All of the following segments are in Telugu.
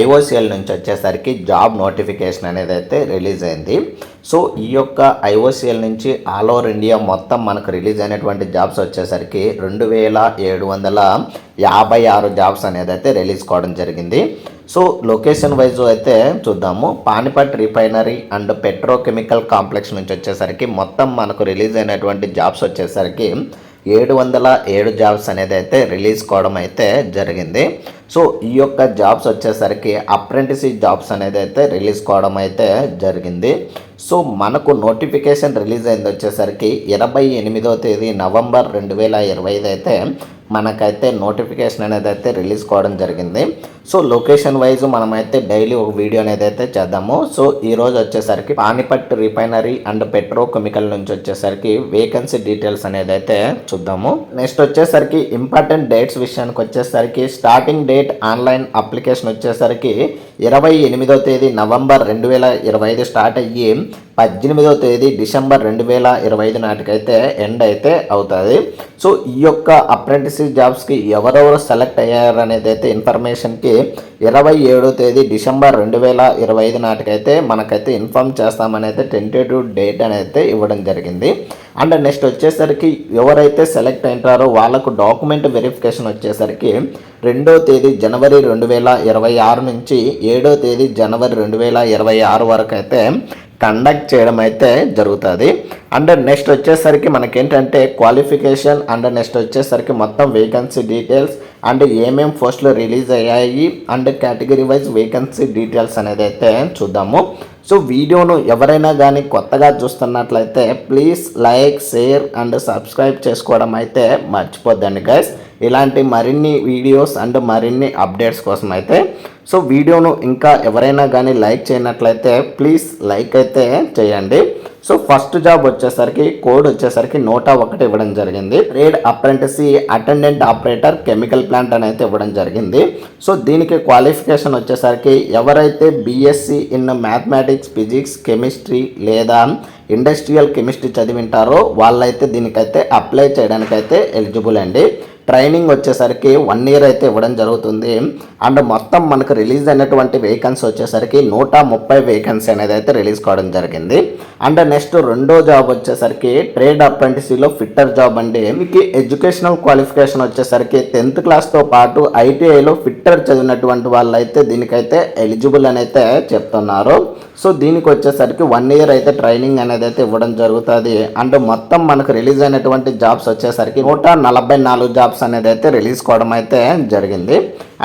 ఐఓసిఎల్ నుంచి వచ్చేసరికి జాబ్ నోటిఫికేషన్ అనేది అయితే రిలీజ్ అయింది. సో ఈ యొక్క ఐఓసిఎల్ నుంచి ఆల్ ఓవర్ ఇండియా మొత్తం మనకు రిలీజ్ అయినటువంటి జాబ్స్ వచ్చేసరికి రెండు వేల ఏడు వందల యాభై ఆరు జాబ్స్ అనేది అయితే రిలీజ్ కావడం జరిగింది. సో లొకేషన్ వైజ్ అయితే చూద్దాము. Panipat refinery and petrochemical complex నుంచి వచ్చేసరికి మొత్తం మనకు రిలీజ్ అయినటువంటి జాబ్స్ వచ్చేసరికి ఏడు వందల ఏడు జాబ్స్ అనేది అయితే రిలీజ్ కావడం అయితే జరిగింది. సో ఈ యొక్క జాబ్స్ వచ్చేసరికి అప్రెంటిసిప్ జాబ్స్ అనేది అయితే రిలీజ్ కావడం అయితే జరిగింది. సో మనకు నోటిఫికేషన్ రిలీజ్ అయింది వచ్చేసరికి ఇరవై ఎనిమిదో తేదీ నవంబర్ రెండు వేల ఇరవై ఐదు అయితే మనకైతే నోటిఫికేషన్ అనేది అయితే రిలీజ్ కావడం జరిగింది. సో లొకేషన్ వైజ్ మనమైతే డైలీ ఒక వీడియో అనేది అయితే చేద్దాము. సో ఈ రోజు వచ్చేసరికి పానిపట్ రిఫైనరీ అండ్ పెట్రోకెమికల్ నుంచి వచ్చేసరికి వేకెన్సీ డీటెయిల్స్ అనేది అయితే చూద్దాము. నెక్స్ట్ వచ్చేసరికి ఇంపార్టెంట్ డేట్స్ విషయానికి వచ్చేసరికి స్టార్టింగ్ డేట్ ఆన్లైన్ అప్లికేషన్ వచ్చేసరికి ఇరవై ఎనిమిదో తేదీ నవంబర్ రెండు వేల ఇరవై ఐదు స్టార్ట్ అయ్యి పద్దెనిమిదో తేదీ డిసెంబర్ రెండు వేల ఇరవై ఐదు నాటికైతే ఎండ్ అయితే అవుతుంది. సో ఈ యొక్క అప్రెంటిసిప్ జాబ్స్కి ఎవరెవరు సెలెక్ట్ అయ్యారనేది అయితే ఇన్ఫర్మేషన్కి ఇరవై ఏడో తేదీ డిసెంబర్ రెండు వేల ఇరవై ఐదు నాటికైతే మనకైతే ఇన్ఫామ్ చేస్తామని అయితే టెంటేటివ్ డేట్ అనేది అయితే ఇవ్వడం జరిగింది. అండ్ నెక్స్ట్ వచ్చేసరికి ఎవరైతే సెలెక్ట్ అయింటారో వాళ్ళకు డాక్యుమెంట్ వెరిఫికేషన్ వచ్చేసరికి రెండో తేదీ జనవరి రెండు వేల ఇరవై ఆరు నుంచి ఏడో తేదీ జనవరి రెండు వేల ఇరవై ఆరు వరకు అయితే కండక్ట్ చేయడం అయితే జరుగుతుంది. అండ్ నెక్స్ట్ వచ్చేసరికి మనకేంటంటే క్వాలిఫికేషన్ అండ్ నెక్స్ట్ వచ్చేసరికి మొత్తం వేకెన్సీ డీటెయిల్స్ అండ్ ఏమేం పోస్టులు రిలీజ్ అయ్యాయి and category wise vacancy details అనేది అయితే చూద్దాము. సో వీడియోను ఎవరైనా కానీ కొత్తగా చూస్తున్నట్లయితే please like share and subscribe చేసుకోవడం అయితే మర్చిపోద్దండి గైస్ ఇలాంటి మరిన్ని వీడియోస్ అండ్ మరిన్ని అప్డేట్స్ కోసం అయితే సో వీడియోను ఇంకా ఎవరైనా కానీ లైక్ చేయనట్లయితే ప్లీజ్ లైక్ అయితే చేయండి. సో ఫస్ట్ జాబ్ వచ్చేసరికి కోడ్ వచ్చేసరికి నోటా ఒకటి ఇవ్వడం జరిగింది. Trade apprentice attendant operator chemical plant అని అయితే ఇవ్వడం జరిగింది. సో దీనికి క్వాలిఫికేషన్ వచ్చేసరికి ఎవరైతే BSc in mathematics physics chemistry లేదా ఇండస్ట్రియల్ కెమిస్ట్రీ చదివింటారో వాళ్ళైతే దీనికైతే అప్లై చేయడానికైతే ఎలిజిబుల్ అండి. ట్రైనింగ్ వచ్చేసరికి వన్ ఇయర్ అయితే ఇవ్వడం జరుగుతుంది. అండ్ మొత్తం మనకు రిలీజ్ అయినటువంటి వేకెన్సీ వచ్చేసరికి నూట ముప్పై వేకెన్సీ అనేది అయితే రిలీజ్ కావడం జరిగింది. అండ్ నెక్స్ట్ రెండో జాబ్ వచ్చేసరికి ట్రేడ్ అప్రెంటిసీలో ఫిట్టర్ జాబ్ అండి. మీకు ఎడ్యుకేషనల్ క్వాలిఫికేషన్ వచ్చేసరికి టెన్త్ క్లాస్తో పాటు ఐటీఐలో ఫిట్టర్ చదివినటువంటి వాళ్ళు అయితే దీనికైతే ఎలిజిబుల్ అని అయితే చెప్తున్నారు. సో దీనికి వచ్చేసరికి వన్ ఇయర్ అయితే ట్రైనింగ్ అనేది అయితే ఇవ్వడం జరుగుతుంది. అండ్ మొత్తం మనకు రిలీజ్ అయినటువంటి జాబ్స్ వచ్చేసరికి నూట నలభై నాలుగు జాబ్స్ అనేది అయితే రిలీజ్ కావడం అయితే జరిగింది.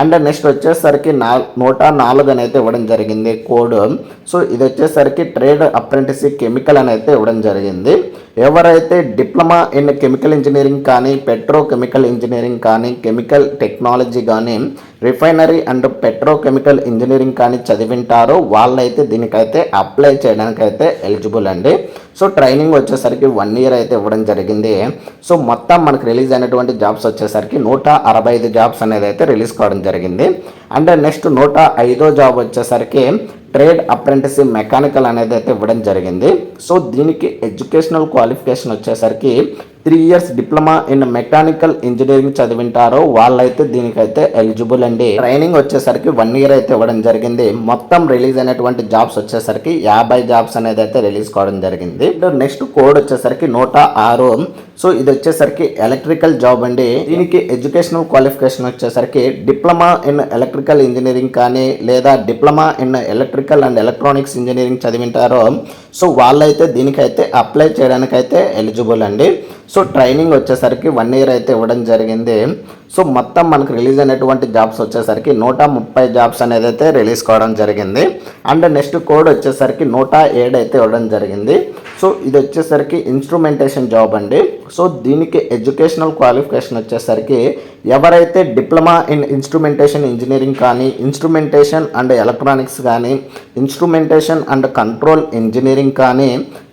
అండ్ నెక్స్ట్ వచ్చేసరికి నా నూట నాలుగు అని అయితే ఇవ్వడం జరిగింది కోడ్ సో ఇది వచ్చేసరికి ట్రేడ్ అప్రెంటిసి కెమికల్ అని అయితే ఇవ్వడం జరిగింది. ఎవరైతే డిప్లొమా ఇన్ కెమికల్ ఇంజనీరింగ్ కానీ పెట్రోకెమికల్ ఇంజనీరింగ్ కానీ కెమికల్ టెక్నాలజీ కానీ రిఫైనరీ అండ్ పెట్రోకెమికల్ ఇంజనీరింగ్ కానీ చదివింటారో వాళ్ళైతే దీనికైతే అప్లై చేయడానికి అయితే ఎలిజిబుల్ అండి. సో ట్రైనింగ్ వచ్చేసరికి వన్ ఇయర్ అయితే ఇవ్వడం జరిగింది. సో మొత్తం మనకు రిలీజ్ అయినటువంటి జాబ్స్ వచ్చేసరికి నూట అరవై ఐదు జాబ్స్ అనేది అయితే రిలీజ్ కావడం జరిగింది. అండ్ నెక్స్ట్ నూట ఐదో జాబ్ వచ్చేసరికి ట్రేడ్ అప్రెంటిస్షిప్ మెకానికల్ అనేది అయితే ఇవ్వడం జరిగింది. సో దీనికి ఎడ్యుకేషనల్ క్వాలిఫికేషన్ వచ్చేసరికి three years diploma in mechanical engineering చదివింటారో వాళ్ళైతే దీనికైతే ఎలిజిబుల్ అండి. ట్రైనింగ్ వచ్చేసరికి వన్ ఇయర్ అయితే ఇవ్వడం జరిగింది. మొత్తం రిలీజ్ అయినటువంటి జాబ్స్ వచ్చేసరికి యాభై జాబ్స్ అనేది అయితే రిలీజ్ కావడం జరిగింది. నెక్స్ట్ కోడ్ వచ్చేసరికి నూట ఆరు. సో ఇది వచ్చేసరికి ఎలక్ట్రికల్ జాబ్ అండి. దీనికి ఎడ్యుకేషనల్ క్వాలిఫికేషన్ వచ్చేసరికి డిప్లొమా ఇన్ ఎలక్ట్రికల్ ఇంజనీరింగ్ కానీ లేదా diploma in electrical and electronics engineering చదివింటారో so వాళ్ళైతే దీనికైతే అప్లై చేయడానికైతే ఎలిజిబుల్ అండి. సో ట్రైనింగ్ వచ్చేసరికి వన్ ఇయర్ అయితే ఇవ్వడం జరిగింది. సో మొత్తం మనకు రిలీజ్ అయినటువంటి జాబ్స్ వచ్చేసరికి నూట ముప్పై జాబ్స్ అనేది అయితే రిలీజ్ కావడం జరిగింది. అండ్ నెక్స్ట్ కోడ్ వచ్చేసరికి నూట ఏడు అయితే ఇవ్వడం జరిగింది. సో ఇది వచ్చేసరికి ఇన్స్ట్రుమెంటేషన్ జాబ్ అండి. సో దీనికి ఎడ్యుకేషనల్ క్వాలిఫికేషన్ వచ్చేసరికి ఎవరైతే డిప్లొమా ఇన్ ఇన్స్ట్రుమెంటేషన్ ఇంజనీరింగ్ కానీ ఇన్స్ట్రుమెంటేషన్ అండ్ ఎలక్ట్రానిక్స్ కానీ ఇన్స్ట్రుమెంటేషన్ అండ్ కంట్రోల్ ఇంజనీరింగ్ కానీ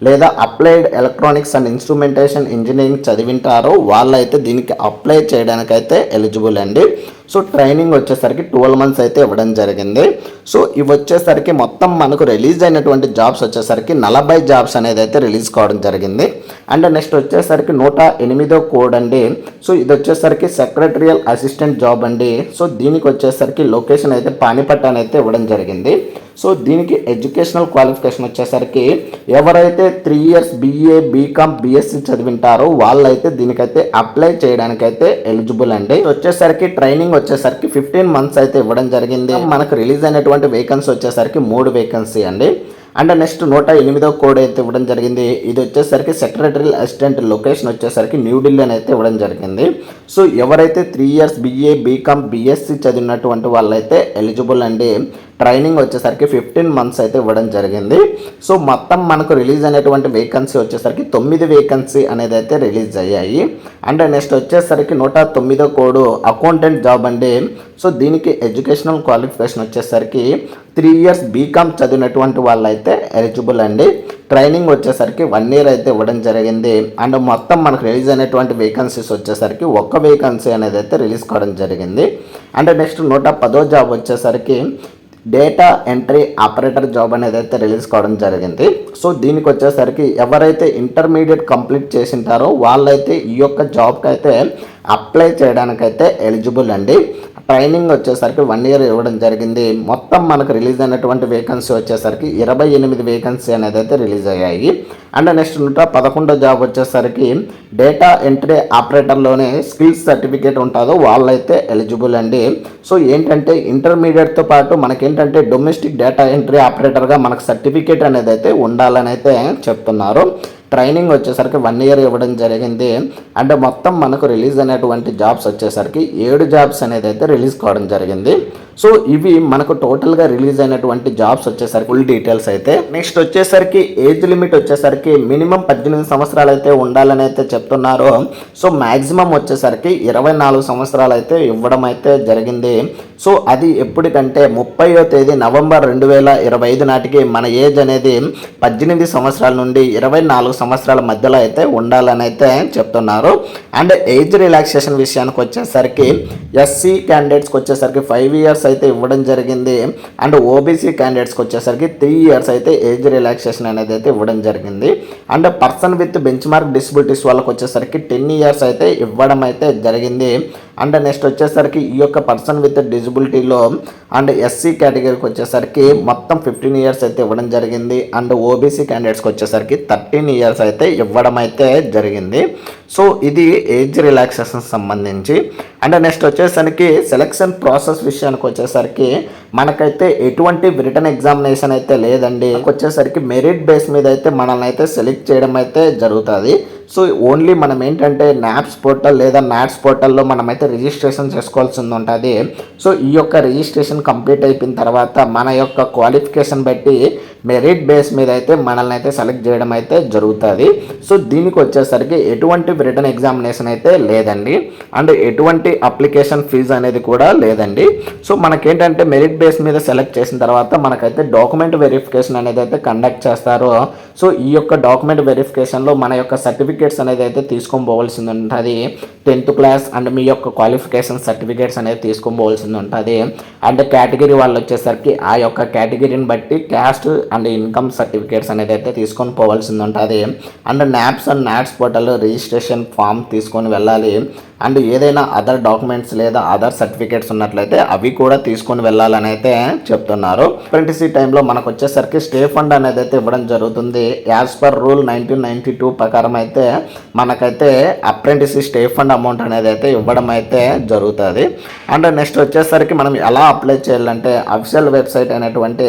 లేదా applied electronics and instrumentation engineering చదివింటారో వాళ్ళైతే దీనికి అప్లై చేయడానికైతే ఎలిజిబుల్ అండి. సో ట్రైనింగ్ వచ్చేసరికి ట్వెల్వ్ మంత్స్ అయితే ఇవ్వడం జరిగింది. సో ఇవి వచ్చేసరికి మొత్తం మనకు రిలీజ్ అయినటువంటి జాబ్స్ వచ్చేసరికి నలభై జాబ్స్ అనేది అయితే రిలీజ్ కావడం జరిగింది. అండ్ నెక్స్ట్ వచ్చేసరికి నూట ఎనిమిదో కోడ్ అండి. సో ఇది వచ్చేసరికి సెక్రటరియల్ అసిస్టెంట్ జాబ్ అండి. సో దీనికి వచ్చేసరికి లొకేషన్ అయితే పానిపట్ అని అయితే ఇవ్వడం జరిగింది. సో దీనికి ఎడ్యుకేషనల్ క్వాలిఫికేషన్ వచ్చేసరికి ఎవరైతే three years BA BCom BSc చదివింటారో వాళ్ళైతే దీనికైతే అప్లై చేయడానికైతే ఎలిజిబుల్ అండి. వచ్చేసరికి ట్రైనింగ్ వచ్చేసరికి ఫిఫ్టీన్ మంత్స్ అయితే ఇవ్వడం జరిగింది. మనకు రిలీజ్ అయినటువంటి వేకెన్సీ వచ్చేసరికి మూడు వేకెన్సీ అండి. అండ్ నెక్స్ట్ నూట ఎనిమిదో కోడ్ అయితే ఇవ్వడం జరిగింది. ఇది వచ్చేసరికి సెక్రటరీ అసిస్టెంట్ లొకేషన్ వచ్చేసరికి న్యూఢిల్లీ అని అయితే ఇవ్వడం జరిగింది. సో ఎవరైతే three years BA BCom BSc చదివినటువంటి వాళ్ళైతే ఎలిజిబుల్ అండి. ట్రైనింగ్ వచ్చేసరికి ఫిఫ్టీన్ మంత్స్ అయితే ఇవ్వడం జరిగింది. సో మొత్తం మనకు రిలీజ్ అయినటువంటి వేకెన్సీ వచ్చేసరికి తొమ్మిది వేకెన్సీ అనేది అయితే రిలీజ్ అయ్యాయి. అండ్ నెక్స్ట్ వచ్చేసరికి నూట తొమ్మిదో కోడు అకౌంటెంట్ జాబ్ అండి. సో దీనికి ఎడ్యుకేషనల్ క్వాలిఫికేషన్ వచ్చేసరికి త్రీ ఇయర్స్ బీకామ్ చదివినటువంటి వాళ్ళైతే అయితే ఎలిజిబుల్ అండి. ట్రైనింగ్ వచ్చేసరికి వన్ ఇయర్ అయితే ఇవ్వడం జరిగింది. అండ్ మొత్తం మనకు రిలీజ్ అయినటువంటి వేకెన్సీస్ వచ్చేసరికి ఒక్క వేకెన్సీ అనేది అయితే రిలీజ్ కావడం జరిగింది. అండ్ నెక్స్ట్ నూట పదో జాబ్ వచ్చేసరికి డేటా ఎంట్రీ ఆపరేటర్ జాబ్ అనేది అయితే రిలీజ్ కావడం జరిగింది. సో దీనికి వచ్చేసరికి ఎవరైతే ఇంటర్మీడియట్ కంప్లీట్ చేసింటారో వాళ్ళైతే ఈ యొక్క జాబ్కి అయితే అప్లై చేయడానికైతే ఎలిజిబుల్ అండి. ట్రైనింగ్ వచ్చేసరికి వన్ ఇయర్ ఇవ్వడం జరిగింది. మొత్తం మనకు రిలీజ్ అయినటువంటి వేకెన్సీ వచ్చేసరికి ఇరవై ఎనిమిది వేకెన్సీ అనేది అయితే రిలీజ్ అయ్యాయి. అండ్ నెక్స్ట్ నూట పదకొండో జాబ్ వచ్చేసరికి డేటా ఎంట్రీ ఆపరేటర్లోనే స్కిల్స్ సర్టిఫికేట్ ఉంటుందో వాళ్ళైతే ఎలిజిబుల్ అండి. సో ఏంటంటే ఇంటర్మీడియట్తో పాటు మనకేంటంటే డొమెస్టిక్ డేటా ఎంట్రీ ఆపరేటర్గా మనకు సర్టిఫికేట్ అనేది అయితే ఉండాలని అయితే చెప్తున్నారు. ట్రైనింగ్ వచ్చేసరికి వన్ ఇయర్ ఇవ్వడం జరిగింది. అండ్ మొత్తం మనకు రిలీజ్ అయినటువంటి జాబ్స్ వచ్చేసరికి ఏడు జాబ్స్ అనేది అయితే రిలీజ్ కావడం జరిగింది. సో ఇవి మనకు టోటల్గా రిలీజ్ అయినటువంటి జాబ్స్ వచ్చేసరికి ఫుల్ డీటెయిల్స్ అయితే నెక్స్ట్ వచ్చేసరికి ఏజ్ లిమిట్ వచ్చేసరికి మినిమం పద్దెనిమిది సంవత్సరాలు అయితే ఉండాలని అయితే చెప్తున్నారు. సో మ్యాక్సిమం వచ్చేసరికి ఇరవై నాలుగు సంవత్సరాలు అయితే ఇవ్వడం అయితే జరిగింది. సో అది ఎప్పటికంటే ముప్పయో తేదీ నవంబర్ రెండు వేల ఇరవై ఐదు నాటికి మన ఏజ్ అనేది పద్దెనిమిది సంవత్సరాల నుండి ఇరవై నాలుగు సంవత్సరాల మధ్యలో అయితే ఉండాలని అయితే చెప్తున్నారు. అండ్ ఏజ్ రిలాక్సేషన్ విషయానికి వచ్చేసరికి ఎస్సీ క్యాండిడేట్స్కి వచ్చేసరికి ఫైవ్ ఇయర్స్ అయితే ఇవ్వడం జరిగింది. అండ్ ఓబీసీ క్యాండిడేట్స్కి వచ్చేసరికి త్రీ ఇయర్స్ అయితే ఏజ్ రిలాక్సేషన్ అనేది అయితే ఇవ్వడం జరిగింది. And person with benchmark disabilities వాళ్ళకి వచ్చేసరికి టెన్ ఇయర్స్ అయితే ఇవ్వడం అయితే జరిగింది. అండ్ నెక్స్ట్ వచ్చేసరికి ఈ యొక్క పర్సన్ విత్ డిజబిలిటీలో అండ్ ఎస్సీ కేటగిరీకి వచ్చేసరికి మొత్తం ఫిఫ్టీన్ ఇయర్స్ అయితే ఇవ్వడం జరిగింది. అండ్ ఓబీసీ క్యాండిడేట్స్కి వచ్చేసరికి థర్టీన్ ఇయర్స్ అయితే ఇవ్వడం అయితే జరిగింది. సో ఇది ఏజ్ రిలాక్సేషన్ సంబంధించి. అండ్ నెక్స్ట్ వచ్చేసరికి సెలక్షన్ ప్రాసెస్ విషయానికి వచ్చేసరికి మనకైతే ఎటువంటి రిటర్న్ ఎగ్జామినేషన్ అయితే లేదండి. వచ్చేసరికి మెరిట్ బేస్ మీద అయితే మనల్ని అయితే సెలెక్ట్ చేయడం అయితే జరుగుతుంది. సో ఓన్లీ మనం ఏంటంటే నాప్స్ పోర్టల్ లేదా నాట్స్ పోర్టల్లో మనమైతే రిజిస్ట్రేషన్ చేసుకోవాల్సింది ఉంటుంది. సో ఈ యొక్క రిజిస్ట్రేషన్ కంప్లీట్ అయిపోయిన తర్వాత మన యొక్క క్వాలిఫికేషన్ బట్టి మెరిట్ బేస్ మీద అయితే మనల్ని అయితే సెలెక్ట్ చేయడం అయితే జరుగుతుంది. సో దీనికి వచ్చేసరికి ఎటువంటి రిటర్న్ ఎగ్జామినేషన్ అయితే లేదండి. అండ్ ఎటువంటి అప్లికేషన్ ఫీజు అనేది కూడా లేదండి. సో మనకేంటంటే మెరిట్ బేస్ మీద సెలెక్ట్ చేసిన తర్వాత మనకైతే డాక్యుమెంట్ వెరిఫికేషన్ అనేది అయితే కండక్ట్ చేస్తారు. సో ఈ యొక్క డాక్యుమెంట్ వెరిఫికేషన్లో మన యొక్క సర్టిఫికేట్స్ అనేది అయితే తీసుకొని పోవాల్సింది ఉంటుంది. టెన్త్ క్లాస్ అండ్ మీ యొక్క క్వాలిఫికేషన్ సర్టిఫికేట్స్ అనేది తీసుకొని ఉంటుంది. అండ్ కేటగిరీ వాళ్ళు వచ్చేసరికి ఆ యొక్క కేటగిరీని బట్టి క్యాస్ట్ అండ్ ఇన్కమ్ సర్టిఫికేట్స్ అనేది అయితే తీసుకొని పోవాల్సింది ఉంటుంది. And NAPS and NATS portal registration form తీసుకొని వెళ్ళాలి. అండ్ ఏదైనా అదర్ డాక్యుమెంట్స్ లేదా అదర్ సర్టిఫికేట్స్ ఉన్నట్లయితే అవి కూడా తీసుకొని వెళ్ళాలని అయితే చెప్తున్నారు. అప్రెంటిసీ టైంలో మనకు వచ్చేసరికి స్టే ఫండ్ అనేది అయితే ఇవ్వడం జరుగుతుంది. As per rule nineteen ninety two ప్రకారం అయితే మనకైతే అప్రెంటిసీ స్టే ఫండ్ అమౌంట్ అనేది అయితే ఇవ్వడం అయితే జరుగుతుంది. అండ్ నెక్స్ట్ వచ్చేసరికి మనం ఎలా అప్లై చేయాలంటే అఫీషియల్ వెబ్సైట్ అయినటువంటి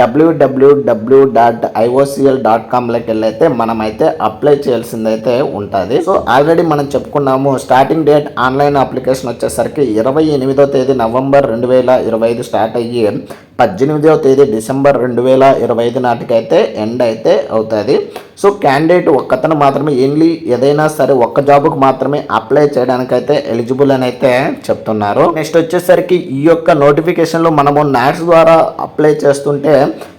W W W dot IOCL dot కామ్లోకి వెళ్ళైతే మనమైతే అప్లై చేయాల్సిందైతే ఉంటుంది. సో ఆల్రెడీ మనం చెప్పుకున్నాము స్టార్టింగ్ డేట్ ఆన్లైన్ అప్లికేషన్ వచ్చేసరికి ఇరవై ఎనిమిదో తేదీ నవంబర్ రెండు వేల ఇరవై ఐదు స్టార్ట్ అయ్యి పద్దెనిమిదవ తేదీ డిసెంబర్ రెండు వేల ఇరవై ఐదు నాటికైతే ఎండ్ అయితే అవుతుంది. సో క్యాండిడేట్ ఒక్కతను మాత్రమే ఎన్లీ ఏదైనా సరే ఒక్క జాబ్కు మాత్రమే అప్లై చేయడానికైతే ఎలిజిబుల్ అని అయితే చెప్తున్నారు. నెక్స్ట్ వచ్చేసరికి ఈ యొక్క నోటిఫికేషన్లో మనము నాట్స్ ద్వారా అప్లై చేస్తుంటే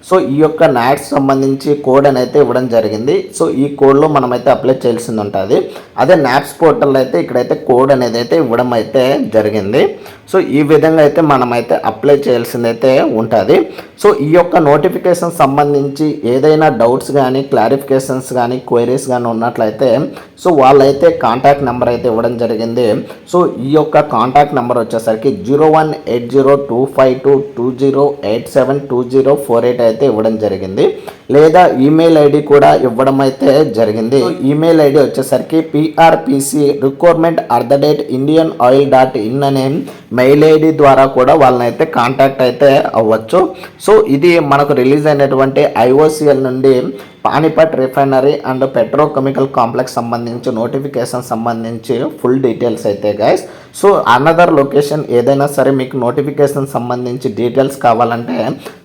సో ఈ యొక్క నాట్స్ సంబంధించి కోడ్ అని అయితే ఇవ్వడం జరిగింది. సో ఈ కోడ్లో మనమైతే అప్లై చేయాల్సింది ఉంటుంది. అదే నాప్స్ పోర్టల్ అయితే ఇక్కడైతే కోడ్ అనేది అయితే ఇవ్వడం అయితే జరిగింది. సో ఈ విధంగా అయితే మనమైతే అప్లై చేయాల్సింది అయితే ఉంటుంది. సో ఈ యొక్క నోటిఫికేషన్ సంబంధించి ఏదైనా డౌట్స్ కానీ క్లారిఫికేషన్ క్లారిఫికేషన్స్ కానీ క్వైరీస్ కానీ ఉన్నట్లయితే సో వాళ్ళైతే కాంటాక్ట్ నెంబర్ అయితే ఇవ్వడం జరిగింది. సో ఈ యొక్క కాంటాక్ట్ నెంబర్ వచ్చేసరికి zero one eight zero two five two two zero eight seven two zero four eight అయితే ఇవ్వడం జరిగింది. లేదా ఈమెయిల్ ఐడి కూడా ఇవ్వడం అయితే జరిగింది. ఈమెయిల్ ఐడి వచ్చేసరికి PRPC requirement at the rate Indian Oil dot in అనే మెయిల్ ఐడి ద్వారా కూడా వాళ్ళని అయితే కాంటాక్ట్ అయితే అవ్వచ్చు. సో ఇది మనకు రిలీజ్ అయినటువంటి ఐఓసిఎల్ నుండి Panipat refinery and petrochemical complex సంబంధించి నోటిఫికేషన్ సంబంధించి ఫుల్ డీటెయిల్స్ అయితే గైస్ సో అనదర్ లొకేషన్ ఏదైనా సరే మీకు నోటిఫికేషన్ సంబంధించి డీటెయిల్స్ కావాలంటే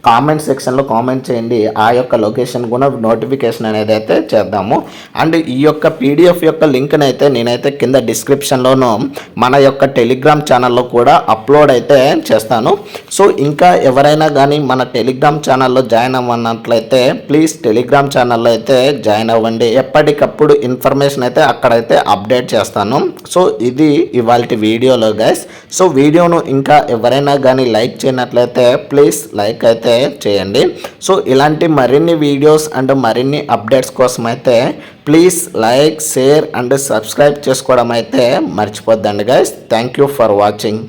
కామెంట్ సెక్షన్లో కామెంట్ చేయండి. ఆ యొక్క లొకేషన్ కూడా నోటిఫికేషన్ అనేది అయితే చేద్దాము. అండ్ ఈ యొక్క పీడిఎఫ్ యొక్క లింక్ని అయితే నేనైతే కింద డిస్క్రిప్షన్లోను మన యొక్క టెలిగ్రామ్ ఛానల్లో కూడా అప్లోడ్ అయితే చేస్తాను. సో ఇంకా ఎవరైనా కానీ మన టెలిగ్రామ్ ఛానల్లో జాయిన్ అవ్వనట్లయితే ప్లీజ్ టెలిగ్రామ్ ఛానల్లో అయితే జాయిన్ అవ్వండి. ఎప్పటికప్పుడు ఇన్ఫర్మేషన్ అయితే అక్కడైతే అప్డేట్ చేస్తాను. సో ఇది ఇవాళ వీడియోలో గైస్ సో వీడియోను ఇంకా ఎవరైనా కానీ లైక్ చేయనట్లయితే ప్లీజ్ లైక్ అయితే చేయండి. సో ఇలాంటి మరిన్ని వీడియోస్ అండ్ మరిన్ని అప్డేట్స్ కోసం అయితే please like share and subscribe చేసుకోవడం అయితే మర్చిపోద్దండి guys thank you for watching